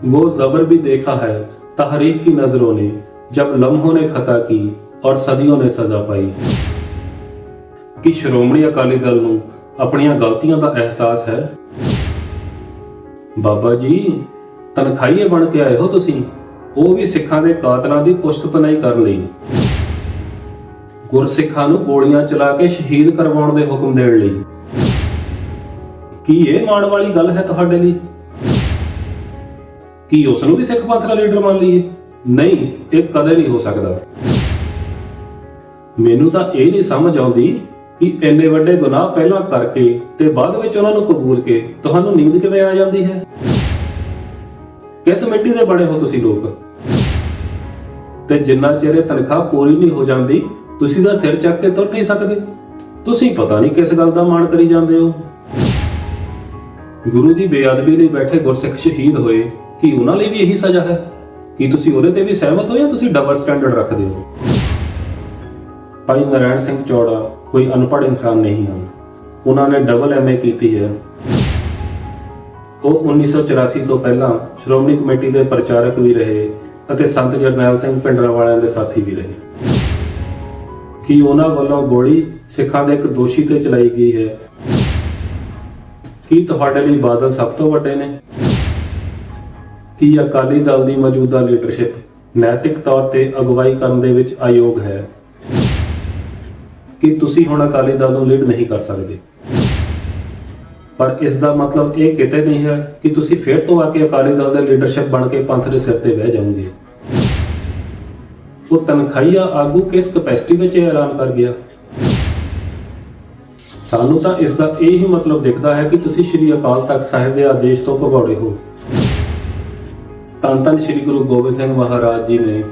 वो जबर भी देखा है तहरीक की नजरों ने जब लम्हों ने खता की और सदियों ने सजा ਪਾਈ ਕਿ ਸ਼੍ਰੋਮਣੀ ਅਕਾਲੀ ਦਲ ਨੂੰ ਆਪਣੀਆਂ ਗਲਤੀਆਂ ਦਾ ਅਹਿਸਾਸ ਹੈ ਬਾਬਾ ਜੀ ਤਨਖਾਹੀਏ ਬਣ ਕੇ ਆਏ ਹੋ ਤੁਸੀਂ ਉਹ ਵੀ ਸਿੱਖਾਂ ਦੇ ਕਾਤਲਾਂ ਦੀ ਪੁਸ਼ਤਪਨਾਈ ਕਰਨ ਲਈ ਗੁਰਸਿੱਖਾਂ ਨੂੰ ਗੋਲੀਆਂ ਚਲਾ ਕੇ ਸ਼ਹੀਦ ਕਰਵਾਉਣ ਦੇ ਹੁਕਮ ਦੇਣ ਲਈ ਕੀ ਇਹ ਮਾਣ ਵਾਲੀ ਗੱਲ ਹੈ ਤੁਹਾਡੇ ਲਈ ਕੀ ਉਸ ਨੂੰ ਵੀ ਸਿੱਖ ਪੰਥ ਦਾ ਲੀਡਰ ਮੰਨ ਲਈਏ? ਨਹੀਂ, ਇਹ ਕਦੇ ਨਹੀਂ ਹੋ ਸਕਦਾ। ਮੈਨੂੰ ਤਾਂ ਇਹ ਨਹੀਂ ਸਮਝ ਆਉਂਦੀ ਕਿ ਇੰਨੇ ਵੱਡੇ ਗੁਨਾਹ ਪਹਿਲਾਂ ਕਰਕੇ ਤੇ ਬਾਅਦ ਵਿੱਚ ਉਹਨਾਂ ਨੂੰ ਕਬੂਲ ਕੇ ਤੁਹਾਨੂੰ ਨੀਂਦ ਕਿਵੇਂ ਆ ਜਾਂਦੀ ਹੈ? ਕਿਸ ਮਿੱਟੀ ਦੇ ਬਣੇ ਹੋ ਤੁਸੀਂ ਲੋਕ? ਤੇ ਜਿੰਨਾ ਚਿਰ ਇਹ ਤਨਖਾਹ ਪੂਰੀ ਨਹੀਂ ਹੋ ਜਾਂਦੀ, ਤੁਸੀਂ ਤਾਂ ਸਿਰ ਚੱਕ ਕੇ ਤੁਰ ਨਹੀਂ ਸਕਦੇ। ਤੁਸੀਂ ਪਤਾ ਨਹੀਂ ਕਿਸ ਗੱਲ ਦਾ ਮਾਣ ਕਰੀ ਜਾਂਦੇ ਹੋ। ਗੁਰੂ ਦੀ ਬੇਅਦਬੀ ਲਈ ਬੈਠੇ ਗੁਰਸਿੱਖ ਸ਼ਹੀਦ ਹੋਏ। ਕੀ ਉਹਨਾਂ ਲਈ ਵੀ ਇਹੀ ਸਜ਼ਾ ਹੈ? ਕੀ ਤੁਸੀਂ ਉਹਦੇ ਤੇ ਵੀ ਸਹਿਮਤ ਹੋ ਜਾਂ ਤੁਸੀਂ ਡਬਲ ਸਟੈਂਡਰਡ ਰੱਖਦੇ ਹੋ? ਭਾਈ ਨਰਾਇਣ ਸਿੰਘ ਚੌੜਾ ਕੋਈ ਅਨਪੜ੍ਹ ਇਨਸਾਨ ਨਹੀਂ ਹਨ। ਉਹਨਾਂ ਨੇ ਡਬਲ ਐਮਏ ਕੀਤੀ ਹੈ। ਉਹ 1984 ਤੋਂ ਪਹਿਲਾਂ ਸ਼੍ਰੋਮਣੀ ਕਮੇਟੀ ਦੇ ਪ੍ਰਚਾਰਕ ਵੀ ਰਹੇ ਅਤੇ ਸੰਤ ਜਰਨੈਲ ਸਿੰਘ ਪਿੰਡਰਾ ਵਾਲਿਆਂ ਦੇ ਸਾਥੀ ਵੀ ਰਹੇ। ਕਿ ਉਹਨਾਂ ਵੱਲੋਂ ਗੋਲੀ ਸਿੱਖਾਂ ਦੇ ਇੱਕ ਦੋਸ਼ੀ ਤੇ ਚਲਾਈ ਗਈ ਹੈ? ਕੀ ਤੁਹਾਡੇ ਲਈ ਬਾਦਲ ਸਭ ਤੋਂ ਵੱਡੇ ਨੇ? ਕੀ ਅਕਾਲੀ ਦਲ ਦੀ ਮੌਜੂਦਾ ਲੀਡਰਸ਼ਿਪ ਨੈਤਿਕ ਤੌਰ ਤੇ ਅਗਵਾਈ ਕਰਨ ਦੇ ਵਿੱਚ ਅਯੋਗ ਹੈ? ਕਿ ਤੁਸੀਂ ਹੁਣ ਅਕਾਲੀ ਦਲ ਨੂੰ ਲੀਡ ਨਹੀਂ ਕਰ ਸਕਦੇ? ਪਰ ਇਸ ਦਾ ਮਤਲਬ ਇਹ ਕਿਤੇ ਨਹੀਂ ਹੈ ਕਿ ਤੁਸੀਂ ਫਿਰ ਤੋਂ ਆ ਕੇ ਅਕਾਲੀ ਦਲ ਦੇ ਲੀਡਰਸ਼ਿਪ ਬਣ ਕੇ ਪੰਥ ਦੇ ਸਿਰ ਤੇ ਬਹਿ ਜਾਓਗੇ। ਉਹ ਤਨਖਾਹੀਆ ਆਗੂ ਕਿਸ ਕਪੈਸਿਟੀ ਵਿੱਚ ਐਲਾਨ ਕਰ ਗਿਆ? ਸਾਨੂੰ ਤਾਂ ਇਸ ਦਾ ਇਹ ਹੀ ਮਤਲਬ ਦਿਖਦਾ ਹੈ ਕਿ ਤੁਸੀਂ ਸ਼੍ਰੀ ਅਕਾਲ ਤਖਤ ਸਾਹਿਬ ਦੇ ਆਦੇਸ਼ ਤੋਂ ਭਗੌੜੇ ਹੋ। ਧੰਨ ਧੰਨ ਸ਼੍ਰੀ ਗੁਰੂ ਗੋਬਿੰਦ ਸਿੰਘ ਮਹਾਰਾਜ ਜੀ ਨੇ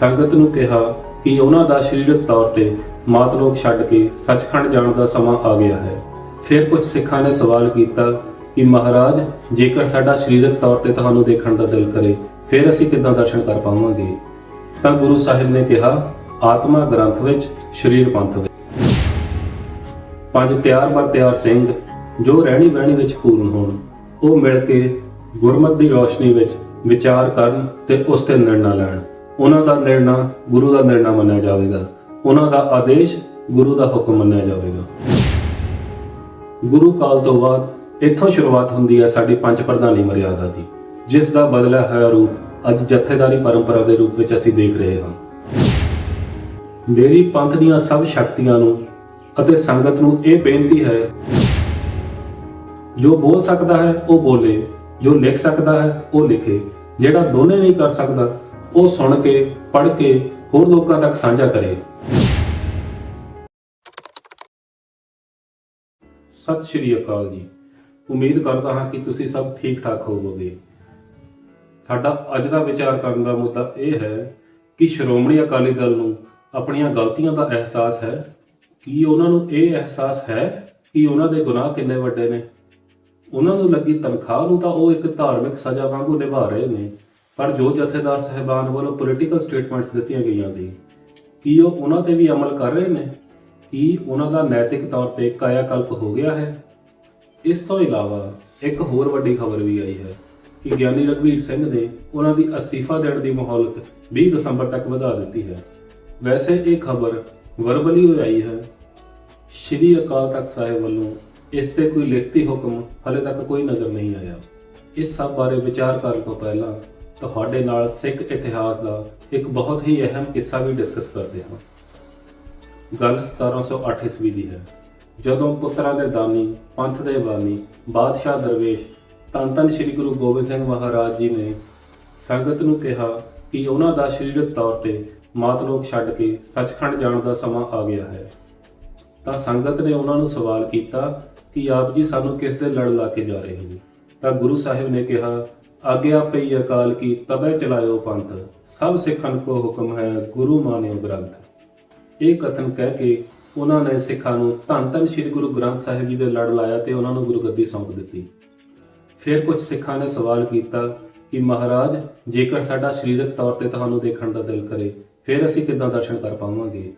ਸੰਗਤ ਨੂੰ ਕਿਹਾ ਕਿ ਉਹਨਾਂ ਦਾ ਸਰੀਰਕ ਤੌਰ ਤੇ ਮਾਤ ਲੋਕ ਛੱਡ ਕੇ ਸੱਚਖੰਡ ਜਾਣ ਦਾ ਸਮਾਂ ਆ ਗਿਆ ਹੈ। ਫਿਰ ਕੁਝ ਸਿੱਖਾਂ ਨੇ ਸਵਾਲ ਕੀਤਾ ਕਿ ਮਹਾਰਾਜ, ਜੇਕਰ ਸਾਡਾ ਸਰੀਰਕ ਤੌਰ ਤੇ ਤੁਹਾਨੂੰ ਦੇਖਣ ਦਾ ਦਿਲ ਕਰੇ, ਫਿਰ ਅਸੀਂ ਕਿੱਦਾਂ ਦਰਸ਼ਨ ਕਰ ਪਾਵਾਂਗੇ? ਤਾਂ ਗੁਰੂ ਸਾਹਿਬ ਨੇ ਕਿਹਾ, ਆਤਮਾ ਗ੍ਰੰਥ ਵਿੱਚ ਸਰੀਰ ਪੰਥ ਵਿੱਚ। ਪੰਜ ਤਿਆਰ ਬਰ ਤਿਆਰ ਸਿੰਘ ਜੋ ਰਹਿਣੀ ਬਹਿਣੀ ਵਿੱਚ ਪੂਰਨ ਹੋਣ, ਉਹ ਮਿਲ ਕੇ ਗੁਰਮਤ ਦੀ ਰੋਸ਼ਨੀ ਵਿੱਚ ਵਿਚਾਰ ਕਰਨ ਤੇ ਉਸ ਤੇ ਨਿਰਣਾ ਲੈਣ। ਉਹਨਾਂ ਦਾ ਨਿਰਣਾ ਗੁਰੂ ਦਾ ਨਿਰਣਾ ਮੰਨਿਆ ਜਾਵੇਗਾ। ਉਹਨਾਂ ਦਾ ਆਦੇਸ਼ ਗੁਰੂ ਦਾ ਹੁਕਮ ਮੰਨਿਆ ਜਾਵੇਗਾ। ਗੁਰੂ ਕਾਲ ਤੋਂ ਬਾਅਦ ਇੱਥੋਂ ਸ਼ੁਰੂਆਤ ਹੁੰਦੀ ਹੈ ਸਾਡੀ ਪੰਜ ਪ੍ਰਧਾਨੀ ਮਰਿਆਦਾ ਦੀ, ਜਿਸ ਦਾ ਬਦਲਿਆ ਹੋਇਆ ਰੂਪ। ਅੱਜ ਜਥੇਦਾਰੀ ਪਰੰਪਰਾ ਦੇ ਰੂਪ ਵਿੱਚ ਅਸੀਂ ਦੇਖ ਰਹੇ ਹਾਂ। ਮੇਰੀ ਪੰਥ ਦੀਆਂ ਸਭ ਸ਼ਕਤੀਆਂ ਨੂੰ ਅਤੇ ਸੰਗਤ ਨੂੰ ਇਹ ਬੇਨਤੀ ਹੈ, ਜੋ ਬੋਲ ਸਕਦਾ ਹੈ ਉਹ ਬੋਲੇ। ਜੋ ਲਿਖ ਸਕਦਾ ਹੈ, ਉਹ ਲਿਖੇ। ਜਿਹੜਾ ਦੋਨੇ ਨਹੀਂ ਕਰ ਸਕਦਾ, ਉਹ ਸੁਣ ਕੇ, ਪੜ੍ਹ ਕੇ ਹੋਰ ਲੋਕਾਂ ਤੱਕ ਸਾਂਝਾ ਕਰੇ। ਸਤਿ ਸ਼੍ਰੀ ਅਕਾਲ ਜੀ। ਉਮੀਦ ਕਰਦਾ ਹਾਂ ਕਿ ਤੁਸੀਂ ਸਭ ਠੀਕ ਠਾਕ ਹੋਵੋਗੇ। ਸਾਡਾ ਅੱਜ ਦਾ ਵਿਚਾਰ ਕਰਨ ਦਾ ਮੁੱਦਾ ਇਹ ਹੈ ਕਿ ਸ਼੍ਰੋਮਣੀ ਅਕਾਲੀ ਦਲ ਨੂੰ ਆਪਣੀਆਂ ਗਲਤੀਆਂ ਦਾ ਅਹਿਸਾਸ ਹੈ। ਕੀ ਉਹਨਾਂ ਨੂੰ ਇਹ ਅਹਿਸਾਸ ਹੈ ਕਿ ਉਹਨਾਂ ਦੇ ਗੁਨਾਹ ਕਿੰਨੇ ਵੱਡੇ ਨੇ? ਉਹਨਾਂ ਨੂੰ ਲੱਗੀ ਤਨਖਾਹ ਨੂੰ ਤਾਂ ਉਹ ਇੱਕ ਧਾਰਮਿਕ ਸਜ਼ਾ ਵਾਂਗੂ ਨਿਭਾ ਰਹੇ ਨੇ, ਪਰ ਜੋ ਜਥੇਦਾਰ ਸਹਿਬਾਨ ਵੱਲੋਂ ਪੋਲੀਟੀਕਲ ਸਟੇਟਮੈਂਟਸ ਦਿੱਤੀਆਂ ਗਈਆਂ ਸੀ, ਕੀ ਉਹ ਉਹਨਾਂ ਤੇ ਵੀ ਅਮਲ ਕਰ ਰਹੇ ਨੇ? ਕੀ ਉਹਨਾਂ ਦਾ ਨੈਤਿਕ ਤੌਰ ਤੇ ਕਾਇਆਕਲਪ ਹੋ ਗਿਆ ਹੈ? ਇਸ ਤੋਂ ਇਲਾਵਾ ਇੱਕ ਹੋਰ ਵੱਡੀ ਖਬਰ ਵੀ ਆਈ ਹੈ ਕਿ ਗਿਆਨੀ ਰਘਵੀਰ ਸਿੰਘ ਨੇ ਉਹਨਾਂ ਦੀ ਅਸਤੀਫਾ ਦੇਣ ਦੀ ਮੁਹਲਤ 20 ਦਸੰਬਰ ਤੱਕ ਵਧਾ ਦਿੱਤੀ ਹੈ। ਵੈਸੇ ਇਹ ਖਬਰ ਵਰਬਲੀ ਹੋਈ ਆਈ ਹੈ। ਸ਼੍ਰੀ ਅਕਾਲ ਤਖਤ ਸਾਹਿਬ ਵੱਲੋਂ ਇਸ ਤੇ ਕੋਈ ਲਿਖਤੀ ਹੁਕਮ ਹਲੇ ਤੱਕ ਕੋਈ ਨਜ਼ਰ ਨਹੀਂ ਆਇਆ। ਇਸ ਸਭ ਬਾਰੇ ਵਿਚਾਰ ਕਰਨ ਤੋਂ ਪਹਿਲਾਂ ਤੁਹਾਡੇ ਨਾਲ ਸਿੱਖ ਇਤਿਹਾਸ ਦਾ ਇੱਕ ਬਹੁਤ ਹੀ ਅਹਿਮ ਕਿੱਸਾ ਵੀ ਡਿਸਕਸ ਕਰਦੇ ਹਾਂ। ਗੱਲ 1708 ਈਸਵੀ ਦੀ ਹੈ। ਜਦੋਂ ਪੁੱਤਰਾਂ ਦੇ ਦਾਨੀ, ਪੰਥ ਦੇ ਬਾਨੀ, ਬਾਦਸ਼ਾਹ ਦਰਵੇਸ਼, ਧੰਨ ਧੰਨ ਸ੍ਰੀ ਗੁਰੂ ਗੋਬਿੰਦ ਸਿੰਘ ਮਹਾਰਾਜ ਜੀ ਨੇ ਸੰਗਤ ਨੂੰ ਕਿਹਾ ਕਿ ਉਹਨਾਂ ਦਾ ਸਰੀਰਕ ਤੌਰ ਤੇ ਮਾਤ ਲੋਕ ਛੱਡ ਕੇ ਸੱਚਖੰਡ ਜਾਣ ਦਾ ਸਮਾਂ ਆ ਗਿਆ ਹੈ। ਤਾਂ ਸੰਗਤ ਨੇ ਉਹਨਾਂ ਨੂੰ ਸਵਾਲ ਕੀਤਾ ਕਿ ਆਪ ਜੀ ਸਾਨੂੰ ਕਿਸ ਦੇ ਲੜ ਲਾ ਕੇ ਜਾ ਰਹੇ ਹੋ? ਤਾਂ ਗੁਰੂ ਸਾਹਿਬ ਨੇ ਕਿਹਾ ਆਗਿਆ ਪਈ ਅਕਾਲ ਕੀ ਤਬੈ ਚਲਾਇਓ ਪੰਥ, ਸਭ ਸਿੱਖਨ ਕੋ ਹੁਕਮ ਹੈ ਗੁਰੂ ਮਾਨਿਓ ਗ੍ਰੰਥ। ਇਹ ਕਥਨ ਕਹਿ ਕੇ ਉਹਨਾਂ ਨੇ ਸਿੱਖਾਂ ਨੂੰ ਧੰਨ ਧੰਨ ਸ੍ਰੀ ਗੁਰੂ ਗ੍ਰੰਥ ਸਾਹਿਬ ਜੀ ਦੇ ਲੜ ਲਾਇਆ ਤੇ ਉਹਨਾਂ ਨੂੰ ਗੁਰਗੱਦੀ ਸੌਂਪ ਦਿੱਤੀ। ਫਿਰ ਕੁਝ ਸਿੱਖਾਂ ਨੇ ਸਵਾਲ ਕੀਤਾ ਕਿ, ਮਹਾਰਾਜ, ਜੇਕਰ ਸਾਡਾ ਸਰੀਰਕ ਤੌਰ ਤੇ ਤੁਹਾਨੂੰ ਦੇਖਣ ਦਾ ਦਿਲ ਕਰੇ, ਫਿਰ ਅਸੀਂ ਕਿੱਦਾਂ ਦਰਸ਼ਨ ਕਰ ਪਾਵਾਂਗੇ?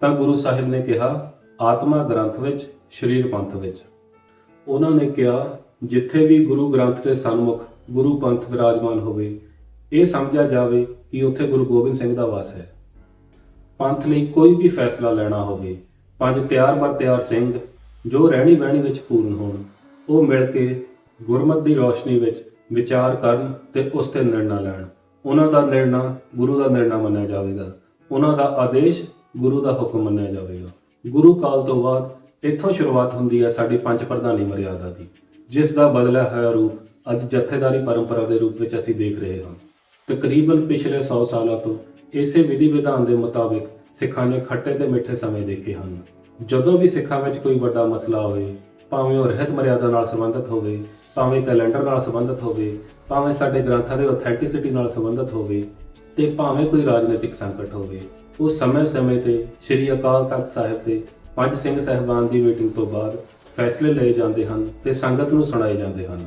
ਤਾਂ ਗੁਰੂ ਸਾਹਿਬ ਨੇ ਕਿਹਾ ਆਤਮਾ ਗ੍ਰੰਥ ਵਿੱਚ, ਸਰੀਰ ਪੰਥ ਵਿੱਚ। ਉਹਨਾਂ ਨੇ ਕਿਹਾ, ਜਿੱਥੇ ਵੀ ਗੁਰੂ ਗ੍ਰੰਥ ਦੇ ਸਨਮੁਖ ਗੁਰੂ ਪੰਥ ਵਿਰਾਜਮਾਨ ਹੋਵੇ, ਇਹ ਸਮਝਿਆ ਜਾਵੇ ਕਿ ਉੱਥੇ ਗੁਰੂ ਗੋਬਿੰਦ ਸਿੰਘ ਦਾ ਵਾਸ ਹੈ। ਪੰਥ ਲਈ ਕੋਈ ਵੀ ਫੈਸਲਾ ਲੈਣਾ ਹੋਵੇ, ਪੰਜ ਤਿਆਰ ਬਰ ਤਿਆਰ ਸਿੰਘ, ਜੋ ਰਹਿਣੀ ਬਹਿਣੀ ਵਿੱਚ ਪੂਰਨ ਹੋਣ, ਉਹ ਮਿਲ ਕੇ ਗੁਰਮਤ ਦੀ ਰੋਸ਼ਨੀ ਵਿੱਚ ਵਿਚਾਰ ਕਰਨ ਤੇ ਉਸ ਤੇ ਨਿਰਣਾ ਲੈਣ। ਉਹਨਾਂ ਦਾ ਨਿਰਣਾ ਗੁਰੂ ਦਾ ਨਿਰਣਾ ਮੰਨਿਆ ਜਾਵੇਗਾ। ਉਹਨਾਂ ਦਾ ਆਦੇਸ਼ ਗੁਰੂ ਦਾ ਹੁਕਮ ਮੰਨਿਆ ਜਾਵੇਗਾ। ਗੁਰੂ ਕਾਲ ਤੋਂ ਬਾਅਦ ਇੱਥੋਂ ਸ਼ੁਰੂਆਤ ਹੁੰਦੀ ਹੈ ਸਾਡੀ ਪੰਜ ਪ੍ਰਧਾਨੀ ਮਰਿਆਦਾ ਦੀ, ਜਿਸ ਦਾ ਬਦਲਿਆ ਹੋਇਆ ਰੂਪ ਅੱਜ ਜਥੇਦਾਰੀ ਪਰੰਪਰਾ ਦੇ ਰੂਪ ਵਿੱਚ ਅਸੀਂ ਦੇਖ ਰਹੇ ਹਾਂ। ਤਕਰੀਬਨ ਪਿਛਲੇ 100 ਸਾਲਾਂ ਤੋਂ ਇਸੇ ਵਿਧੀ ਵਿਧਾਨ ਦੇ ਮੁਤਾਬਿਕ ਸਿੱਖਾਂ ਨੇ ਖੱਟੇ ਤੇ ਮਿੱਠੇ ਸਮੇਂ ਦੇਖੇ ਹਨ। ਜਦੋਂ ਵੀ ਸਿੱਖਾਂ ਵਿੱਚ ਕੋਈ ਵੱਡਾ ਮਸਲਾ ਹੋਵੇ, ਭਾਵੇਂ ਉਹ ਰਹਿਤ ਮਰਿਆਦਾ ਨਾਲ ਸੰਬੰਧਿਤ ਹੋਵੇ, ਭਾਵੇਂ ਕੈਲੰਡਰ ਨਾਲ ਸੰਬੰਧਿਤ ਹੋਵੇ, ਭਾਵੇਂ ਸਾਡੇ ਗ੍ਰੰਥਾਂ ਦੇ ਆਥੈਂਟਿਸਿਟੀ ਨਾਲ ਸੰਬੰਧਿਤ ਹੋਵੇ ਤੇ ਭਾਵੇਂ ਕੋਈ ਰਾਜਨੀਤਿਕ ਸੰਕਟ ਹੋਵੇ ਉਹ ਸਮੇਂ-ਸਮੇਂ ਤੇ ਸ੍ਰੀ ਅਕਾਲ ਤਖਤ ਸਾਹਿਬ ਦੇ ਪੰਜ ਸਿੰਘ ਸਹਿਬਾਨ ਦੀ ਮੀਟਿੰਗ ਤੋਂ ਬਾਅਦ ਫੈਸਲੇ ਲਏ ਜਾਂਦੇ ਹਨ ਤੇ ਸੰਗਤ ਨੂੰ ਸੁਣਾਏ ਜਾਂਦੇ ਹਨ।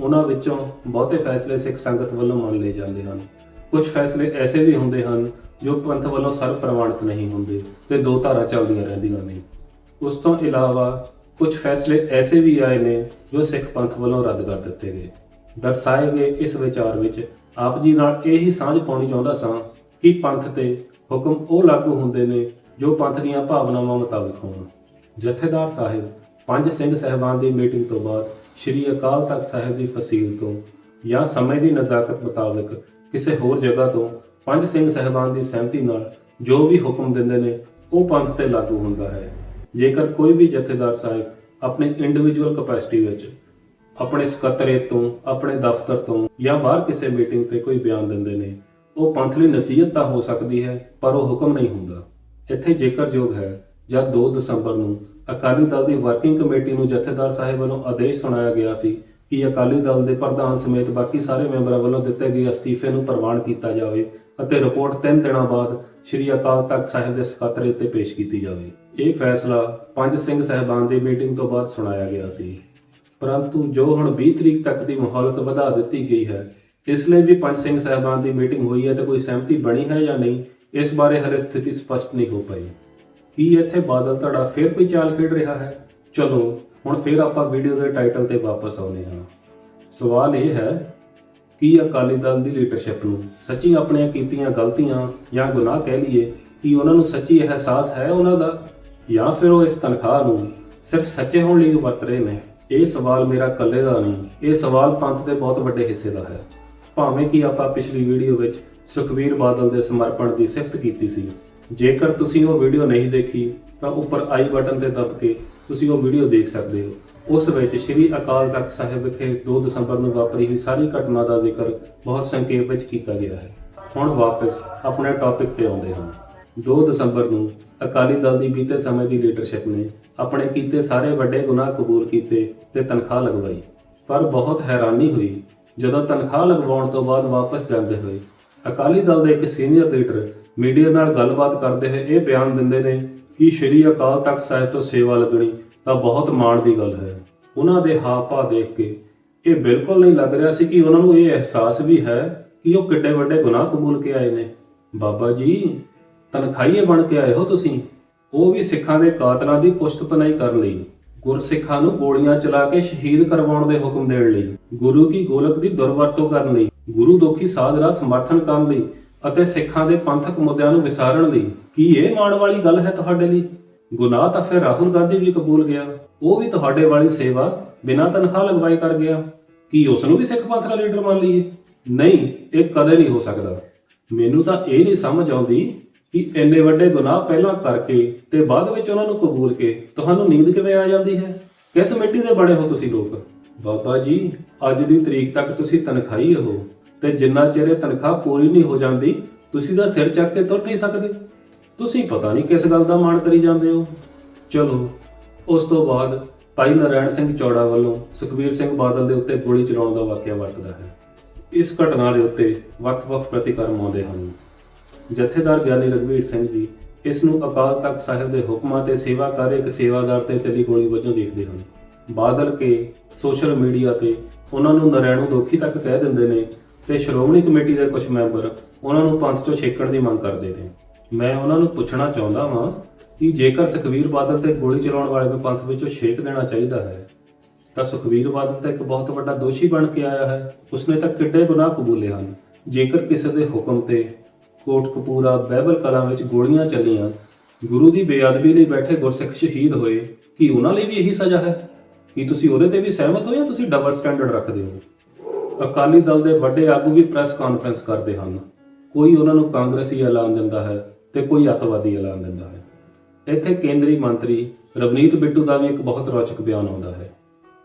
ਉਹਨਾਂ ਵਿੱਚੋਂ ਬਹੁਤੇ ਫੈਸਲੇ ਸਿੱਖ ਸੰਗਤ ਵੱਲੋਂ ਮੰਨ ਲਏ ਜਾਂਦੇ ਹਨ। ਕੁਝ ਫੈਸਲੇ ਐਸੇ ਵੀ ਹੁੰਦੇ ਹਨ ਜੋ ਪੰਥ ਵੱਲੋਂ ਸਰਵ ਪ੍ਰਵਾਨਿਤ ਨਹੀਂ ਹੁੰਦੇ ਤੇ ਦੋ ਧਾਰਾ ਚੱਲਦੀਆਂ ਰਹਿੰਦੀਆਂ ਨੇ। ਉਸ ਤੋਂ ਇਲਾਵਾ ਕੁਝ ਫੈਸਲੇ ਐਸੇ ਵੀ ਆਏ ਨੇ ਜੋ ਸਿੱਖ ਪੰਥ ਵੱਲੋਂ ਰੱਦ ਕਰ ਦਿੱਤੇ ਗਏ। ਦਰਸਾਏ ਗਏ ਇਸ ਵਿਚਾਰ ਵਿੱਚ ਆਪ ਜੀ ਨਾਲ ਇਹ ਹੀ ਸਾਂਝ ਪਾਉਣੀ ਚਾਹੁੰਦਾ ਸਾਂ ਕਿ ਪੰਥ ਤੇ ਹੁਕਮ ਉਹ ਲਾਗੂ ਹੁੰਦੇ ਨੇ ਜੋ ਪੰਥ ਦੀਆਂ ਭਾਵਨਾਵਾਂ ਮੁਤਾਬਕ ਹੋਣ। ਜਥੇਦਾਰ ਸਾਹਿਬ, ਪੰਜ ਸਿੰਘ ਸਹਿਬਾਨ ਦੀ ਮੀਟਿੰਗ ਤੋਂ ਬਾਅਦ ਸ੍ਰੀ ਅਕਾਲ ਤਖਤ ਸਾਹਿਬ ਦੀ ਫਸੀਲ ਤੋਂ ਜਾਂ ਸਮੇਂ ਦੀ ਨਜ਼ਾਕਤ ਮੁਤਾਬਕ ਕਿਸੇ ਹੋਰ ਜਗ੍ਹਾ ਤੋਂ ਪੰਜ ਸਿੰਘ ਸਹਿਬਾਨ ਦੀ ਸਹਿਮਤੀ ਨਾਲ ਜੋ ਵੀ ਹੁਕਮ ਦਿੰਦੇ ਨੇ, ਉਹ ਪੰਥ ਤੇ ਲਾਗੂ ਹੁੰਦਾ ਹੈ। ਜੇਕਰ ਕੋਈ ਵੀ ਜਥੇਦਾਰ ਸਾਹਿਬ ਆਪਣੇ ਇੰਡੀਵਿਜੂਅਲ ਕਪੈਸਿਟੀ ਵਿੱਚ ਆਪਣੇ ਸਕੱਤਰੇ ਤੋਂ, ਆਪਣੇ ਦਫ਼ਤਰ ਤੋਂ ਜਾਂ ਬਾਹਰ ਕਿਸੇ ਮੀਟਿੰਗ ਤੇ ਕੋਈ ਬਿਆਨ ਦਿੰਦੇ ਨੇ ਉਹ ਪੰਥ ਲਈ ਨਸੀਹਤ ਤਾਂ ਹੋ ਸਕਦੀ ਹੈ, ਪਰ ਉਹ ਹੁਕਮ ਨਹੀਂ ਹੁੰਦਾ। ਇੱਥੇ ਜੇਕਰ ਯੋਗ ਹੈ, ਜਦ 2 ਦਸੰਬਰ ਨੂੰ ਅਕਾਲੀ ਦਲ ਦੀ ਵਰਕਿੰਗ ਕਮੇਟੀ ਨੂੰ ਜਥੇਦਾਰ ਸਾਹਿਬ ਵੱਲੋਂ ਆਦੇਸ਼ ਸੁਣਾਇਆ ਗਿਆ ਸੀ ਕਿ ਅਕਾਲੀ ਦਲ ਦੇ ਪ੍ਰਧਾਨ ਸਮੇਤ ਬਾਕੀ ਸਾਰੇ ਮੈਂਬਰਾਂ ਵੱਲੋਂ ਦਿੱਤੇ ਗਏ ਅਸਤੀਫੇ ਨੂੰ ਪ੍ਰਵਾਨ ਕੀਤਾ ਜਾਵੇ ਅਤੇ ਰਿਪੋਰਟ 3 ਦਿਨਾਂ ਬਾਅਦ ਸ੍ਰੀ ਅਕਾਲ ਤਖਤ ਸਾਹਿਬ ਦੇ ਸਕੱਤਰੇ ਤੇ ਪੇਸ਼ ਕੀਤੀ ਜਾਵੇ। ਇਹ ਫੈਸਲਾ ਪੰਜ ਸਿੰਘ ਸਹਿਬਾਨ ਦੀ ਮੀਟਿੰਗ ਤੋਂ ਬਾਅਦ ਸੁਣਾਇਆ ਗਿਆ ਸੀ। ਪਰੰਤੂ ਜੋ ਹੁਣ 20 ਤਰੀਕ ਤੱਕ ਦੀ ਮੁਹੱਲਤ ਵਧਾ ਦਿੱਤੀ ਗਈ ਹੈ ਇਸ ਲਈ ਵੀ ਪੰਜ ਸਿੰਘ ਸਾਹਿਬਾਨ ਦੀ ਮੀਟਿੰਗ ਹੋਈ ਹੈ ਤੇ ਕੋਈ ਸਹਿਮਤੀ ਬਣੀ ਹੈ ਜਾਂ ਨਹੀਂ, ਇਸ ਬਾਰੇ ਹਲੇ ਸਥਿਤੀ ਸਪਸ਼ਟ ਨਹੀਂ ਹੋ ਪਾਈ। ਕੀ ਇੱਥੇ ਬਾਦਲ ਧੜਾ ਫਿਰ ਕੋਈ ਚਾਲ ਖੇਡ ਰਿਹਾ ਹੈ? ਚਲੋ, ਹੁਣ ਫਿਰ ਆਪਾਂ ਵੀਡੀਓ ਦੇ ਟਾਈਟਲ ਤੇ ਵਾਪਸ ਆਉਂਦੇ ਹਾਂ। ਸਵਾਲ ਇਹ ਹੈ, ਕਿ ਅਕਾਲੀ ਦਲ ਦੀ ਲੀਡਰਸ਼ਿਪ ਨੂੰ ਸੱਚੀ ਆਪਣੀਆਂ ਕੀਤੀਆਂ ਗਲਤੀਆਂ ਜਾਂ ਗੁਨਾਹ ਕਹਿ ਲਈਏ, ਕਿ ਉਹਨਾਂ ਨੂੰ ਸੱਚੀ ਅਹਿਸਾਸ ਹੈ ਉਹਨਾਂ ਦਾ? ਜਾਂ ਫਿਰ ਉਹ ਇਸ ਤਨਖਾਹ ਨੂੰ ਸਿਰਫ ਸੱਚੇ ਹੋਣ ਲਈ ਵਰਤ ਰਹੇ ਨੇ? ਇਹ ਸਵਾਲ ਮੇਰਾ ਇਕੱਲੇ ਦਾ ਨਹੀਂ, ਇਹ ਸਵਾਲ ਪੰਥ ਦੇ ਬਹੁਤ ਵੱਡੇ ਹਿੱਸੇ ਦਾ ਹੈ। ਭਾਵੇਂ ਕਿ ਆਪਾਂ ਪਿਛਲੀ ਵੀਡੀਓ ਵਿੱਚ ਸੁਖਵੀਰ ਬਾਦਲ ਦੇ ਸਮਰਪਣ ਦੀ ਸਿਫਤ ਕੀਤੀ ਸੀ। ਜੇਕਰ ਤੁਸੀਂ ਉਹ ਵੀਡੀਓ ਨਹੀਂ ਦੇਖੀ, ਤਾਂ ਉੱਪਰ ਆਈ ਬਟਨ ਤੇ ਦਬ ਕੇ ਤੁਸੀਂ ਉਹ ਵੀਡੀਓ ਦੇਖ ਸਕਦੇ ਹੋ। ਉਸ ਵਿੱਚ ਸ੍ਰੀ ਅਕਾਲ ਤਖਤ ਸਾਹਿਬ ਵਿਖੇ 2 ਦਸੰਬਰ ਨੂੰ ਵਾਪਰੀ ਹੋਈ ਸਾਰੀ ਘਟਨਾ ਦਾ ਜ਼ਿਕਰ ਬਹੁਤ ਸੰਖੇਪ ਵਿੱਚ ਕੀਤਾ ਗਿਆ ਹੈ। ਹੁਣ ਵਾਪਸ ਆਪਣੇ ਟੌਪਿਕ ਤੇ ਆਉਂਦੇ ਹਾਂ। 2 ਦਸੰਬਰ ਨੂੰ ਅਕਾਲੀ ਦਲ ਦੀ ਬੀਤੇ ਸਮੇਂ ਦੀ ਲੀਡਰਸ਼ਿਪ ਨੇ ਆਪਣੇ ਕੀਤੇ ਸਾਰੇ ਵੱਡੇ ਗੁਨਾਹ ਕਬੂਲ ਕੀਤੇ ਤੇ ਤਨਖਾਹ ਲਗਵਾਈ। ਪਰ ਬਹੁਤ ਹੈਰਾਨੀ ਹੋਈ ਜਦੋਂ ਤਨਖਾਹ ਲਗਵਾਉਣ ਤੋਂ ਬਾਅਦ ਵਾਪਸ ਜਾਂਦੇ ਹੋਏ, ਅਕਾਲੀ ਦਲ ਦੇ ਇੱਕ ਸੀਨੀਅਰ ਲੀਡਰ ਮੀਡੀਆ ਨਾਲ ਗੱਲਬਾਤ ਕਰਦੇ ਹੋਏ ਇਹ ਬਿਆਨ ਦਿੰਦੇ ਨੇ ਕਿ ਸ਼੍ਰੀ ਅਕਾਲ ਤਖਤ ਸਾਹਿਬ ਤੋਂ ਸੇਵਾ ਲੱਗਣੀ ਤਾਂ ਬਹੁਤ ਮਾਣ ਦੀ ਗੱਲ ਹੈ। ਉਹਨਾਂ ਦੇ ਹਾਵ-ਭਾਵ ਦੇਖ ਕੇ ਇਹ ਬਿਲਕੁਲ ਨਹੀਂ ਲੱਗ ਰਿਹਾ ਸੀ ਕਿ ਉਹਨਾਂ ਨੂੰ ਇਹ ਅਹਿਸਾਸ ਵੀ ਹੈ ਕਿ ਉਹ ਕਿੱਡੇ ਵੱਡੇ ਗੁਨਾਹ ਕਬੂਲ ਕੇ ਆਏ ਨੇ। ਬਾਬਾ ਜੀ, ਤਨਖਾਹੀਏ ਬਣ ਕੇ ਆਏ ਹੋ ਤੁਸੀਂ। ਉਹ ਵੀ ਸਿੱਖਾਂ ਦੇ ਕਾਤਲਾਂ ਦੀ ਪੁਸ਼ਤਪਨਾਈ ਕਰਨ ਲਈ। ਗੁਰਸਿੱਖਾਂ ਨੂੰ ਗੋਲੀਆਂ ਚਲਾ ਕੇ ਸ਼ਹੀਦ ਕਰਵਾਉਣ ਦੇ ਹੁਕਮ ਦੇਣ ਲਈ, ਗੁਰੂ ਕੀ ਗੋਲਕ ਦੀ ਦੁਰਵਰਤੋਂ ਕਰਨ ਲਈ, ਗੁਰੂ ਦੋਖੀ ਸਾਧ ਦਾ ਸਮਰਥਨ ਕਰਨ ਲਈ ਅਤੇ ਸਿੱਖਾਂ ਦੇ ਪੰਥਕ ਮੁੱਦਿਆਂ ਨੂੰ ਵਿਸਾਰਣ ਲਈ। ਕੀ ਇਹ ਮਾਣ ਵਾਲੀ ਗੱਲ ਹੈ ਤੁਹਾਡੇ ਲਈ? ਗੁਨਾਹ ਤਾਂ ਫਿਰ ਰਾਹੁਲ ਗਾਂਧੀ ਵੀ ਕਬੂਲ ਗਿਆ। ਉਹ ਵੀ ਤੁਹਾਡੇ ਵਾਲੀ ਸੇਵਾ ਬਿਨਾਂ ਤਨਖਾਹ ਲਗਵਾਏ ਕਰ ਗਿਆ। ਕੀ ਉਸ ਨੂੰ ਵੀ ਸਿੱਖ ਪੰਥ ਦਾ ਲੀਡਰ ਮੰਨ ਲਈਏ? ਨਹੀਂ, ਇਹ ਕਦੇ ਨਹੀਂ ਹੋ ਸਕਦਾ। ਮੈਨੂੰ ਤਾਂ ਇਹ ਨਹੀਂ ਸਮਝ ਆਉਂਦੀ ਕਿ ਇੰਨੇ ਵੱਡੇ ਗੁਨਾਹ ਪਹਿਲਾਂ ਕਰਕੇ ਤੇ ਬਾਅਦ ਵਿੱਚ ਉਹਨਾਂ ਨੂੰ ਕਬੂਲ ਕੇ ਤੁਹਾਨੂੰ ਨੀਂਦ ਕਿਵੇਂ ਆ ਜਾਂਦੀ ਹੈ? ਕਿਸ ਮਿੱਟੀ ਦੇ ਬਣੇ ਹੋ ਤੁਸੀਂ ਲੋਕ? ਬਾਬਾ ਜੀ, ਅੱਜ ਦੀ ਤਰੀਕ ਤੱਕ ਤੁਸੀਂ ਤਨਖਾਹੀ ਹੋ ਤੇ ਜਿੰਨਾ ਚਿਰ ਇਹ ਤਨਖਾਹ ਪੂਰੀ ਨਹੀਂ ਹੋ ਜਾਂਦੀ, ਤੁਸੀਂ ਤਾਂ ਸਿਰ ਚੱਕ ਕੇ ਤੁਰ ਨਹੀਂ ਸਕਦੇ। ਤੁਸੀਂ ਪਤਾ ਨਹੀਂ ਕਿਸ ਗੱਲ ਦਾ ਮਾਣ ਕਰੀ ਜਾਂਦੇ ਹੋ। ਚਲੋ, ਉਸ ਤੋਂ ਬਾਅਦ ਭਾਈ ਨਾਰਾਇਣ ਸਿੰਘ ਚੌੜਾ ਵੱਲੋਂ ਸੁਖਬੀਰ ਸਿੰਘ ਬਾਦਲ ਦੇ ਉੱਤੇ ਗੋਲੀ ਚਲਾਉਣ ਦਾ ਵਾਕਿਆ ਵਰਤਦਾ ਹੈ। ਇਸ ਘਟਨਾ ਦੇ ਉੱਤੇ ਵੱਖ-ਵੱਖ ਪ੍ਰਤੀਕਰਮ ਆਉਂਦੇ ਹਨ। ਜਥੇਦਾਰ ਗਿਆਨੀ ਰਘਵੀਰ ਸਿੰਘ ਜੀ ਇਸ ਨੂੰ ਅਕਾਲ ਤਖਤ ਸਾਹਿਬ ਦੇ ਹੁਕਮਾਂ ਤੇ ਸੇਵਾ ਕਰ ਰਹੇ ਇੱਕ ਸੇਵਾਦਾਰ ਤੇ ਚੱਲੀ ਗੋਲੀ ਵਜੋਂ ਦੇਖਦੇ ਹਨ। ਬਾਦਲ ਕੇ ਸੋਸ਼ਲ ਮੀਡੀਆ ਤੇ ਉਹਨਾਂ ਨੂੰ ਨਰੈਣੂ ਦੋਖੀ ਤੱਕ ਕਹਿ ਦਿੰਦੇ ਨੇ ਤੇ ਸ਼੍ਰੋਮਣੀ ਕਮੇਟੀ ਦੇ ਕੁਝ ਮੈਂਬਰ ਉਹਨਾਂ ਨੂੰ ਪੰਥ ਚੋਂ ਛੇਕਣ ਦੀ ਮੰਗ ਕਰਦੇ ਨੇ। ਮੈਂ ਉਹਨਾਂ ਨੂੰ ਪੁੱਛਣਾ ਚਾਹੁੰਦਾ ਹਾਂ ਕਿ ਜੇਕਰ ਸੁਖਵੀਰ ਬਾਦਲ ਤੇ ਗੋਲੀ ਚਲਾਉਣ ਵਾਲੇ ਨੂੰ ਪੰਥ ਵਿੱਚੋਂ ਛੇਕ ਦੇਣਾ ਚਾਹੀਦਾ ਹੈ, ਤਾਂ ਸੁਖਵੀਰ ਬਾਦਲ ਤਾਂ ਇੱਕ ਬਹੁਤ ਵੱਡਾ ਦੋਸ਼ੀ ਬਣ ਕੇ ਆਇਆ ਹੈ। ਉਸਨੇ ਤਾਂ ਕਿੱਡੇ ਗੁਨਾਹ ਕਬੂਲੇ ਹਨ। ਜੇਕਰ ਕਿਸੇ ਦੇ ਹੁਕਮ ਤੇ ਕੋਟ ਕਪੂਰਾ, ਬਹਿਬਲ ਕਲਾਂ ਵਿੱਚ ਗੋਲੀਆਂ ਚੱਲੀਆਂ। ਗੁਰੂ ਦੀ ਬੇਅਦਬੀ ਲਈ ਬੈਠੇ ਗੁਰਸਿੱਖ ਸ਼ਹੀਦ ਹੋਏ। ਕੀ ਉਹਨਾਂ ਲਈ ਵੀ ਇਹੀ ਸਜ਼ਾ ਹੈ? ਕੀ ਤੁਸੀਂ ਉਹਦੇ ਤੇ ਵੀ ਸਹਿਮਤ ਹੋ ਜਾਂ ਤੁਸੀਂ ਡਬਲ ਸਟੈਂਡਰਡ ਰੱਖਦੇ ਹੋ? ਅਕਾਲੀ ਦਲ ਦੇ ਵੱਡੇ ਆਗੂ ਵੀ ਪ੍ਰੈਸ ਕਾਨਫਰੰਸ ਕਰਦੇ ਹਨ। ਕੋਈ ਉਹਨਾਂ ਨੂੰ ਕਾਂਗਰਸੀ ਐਲਾਨ ਦਿੰਦਾ ਹੈ ਤੇ ਕੋਈ ਅੱਤਵਾਦੀ ਐਲਾਨ ਦਿੰਦਾ ਹੈ। ਇੱਥੇ ਕੇਂਦਰੀ ਮੰਤਰੀ ਰਵਨੀਤ ਬਿੱਟੂ ਦਾ ਵੀ ਇੱਕ ਬਹੁਤ ਰੌਚਕ ਬਿਆਨ ਆਉਂਦਾ ਹੈ।